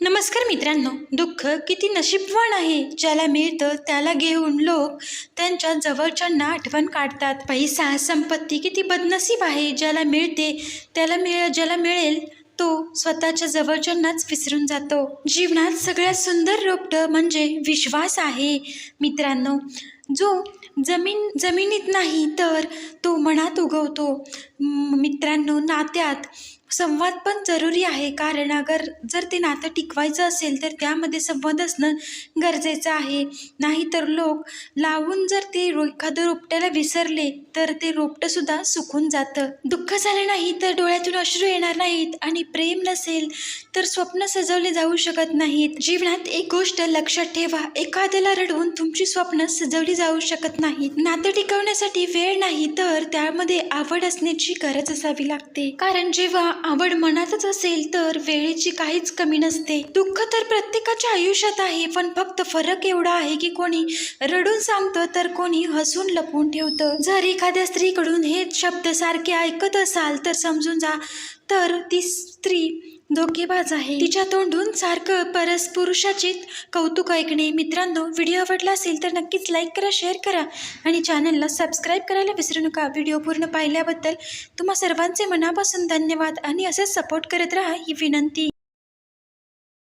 नमस्कार मित्रांनो दुःख किती नशीबवान आहे ज्याला मिळतं त्याला घेऊन लोक त्यांच्या जवळच्यांना आठवण काढतात. पैसा संपत्ती किती बदनसीब आहे ज्याला मिळते त्याला मिळ ज्याला मिळेल तो स्वतःच्या जवळच्यांनाच विसरून जातो. जीवनात सगळ्यात सुंदर रोपटं म्हणजे विश्वास आहे. मित्रांनो जो जमीन जमिनीत नाही तर तो मनात उगवतो. मित्रांनो नात्यात संवाद पण जरुरी आहे. कारण अगर जर ते नातं टिकवायचं असेल तर त्यामध्ये संवाद असणं गरजेचं आहे. नाहीतर लोक लावून जर ते रो एखादं रोपट्याला विसरले तर ते रोपटंसुद्धा सुकून जातं. दुःख झालं नाही तर डोळ्यातून अश्रू येणार नाहीत आणि प्रेम नसेल तर स्वप्न सजवले जाऊ शकत नाहीत. जीवनात एक गोष्ट लक्षात ठेवा. एखाद्याला रडवून तुमची स्वप्न सजवली जाऊ शकत नाहीत. नातं टिकवण्यासाठी वेळ नाही तर त्यामध्ये आवड असण्याची गरज असावी लागते. कारण जेव्हा आवड मनातच असेल तर वेळेची काहीच कमी नसते. दुःख तर प्रत्येकाच्या आयुष्यात आहे पण फक्त फरक एवढा आहे की कोणी रडून सांगतं तर कोणी हसून लपवून ठेवतं. जर एखाद्या स्त्रीकडून हे शब्द सारखे ऐकत असाल तर समजून जा. तर ती स्त्री धोकेबाज आहे. तिच्या तोंडून सारखं परस पुरुषाचे कौतुक ऐकणे. मित्रांनो व्हिडिओ आवडला असेल तर नक्कीच लाईक करा शेअर करा आणि चॅनलला सबस्क्राईब करायला विसरू नका. व्हिडिओ पूर्ण पाहिल्याबद्दल तुम्हा सर्वांचे मनापासून धन्यवाद आणि असेच सपोर्ट करत राहा ही विनंती.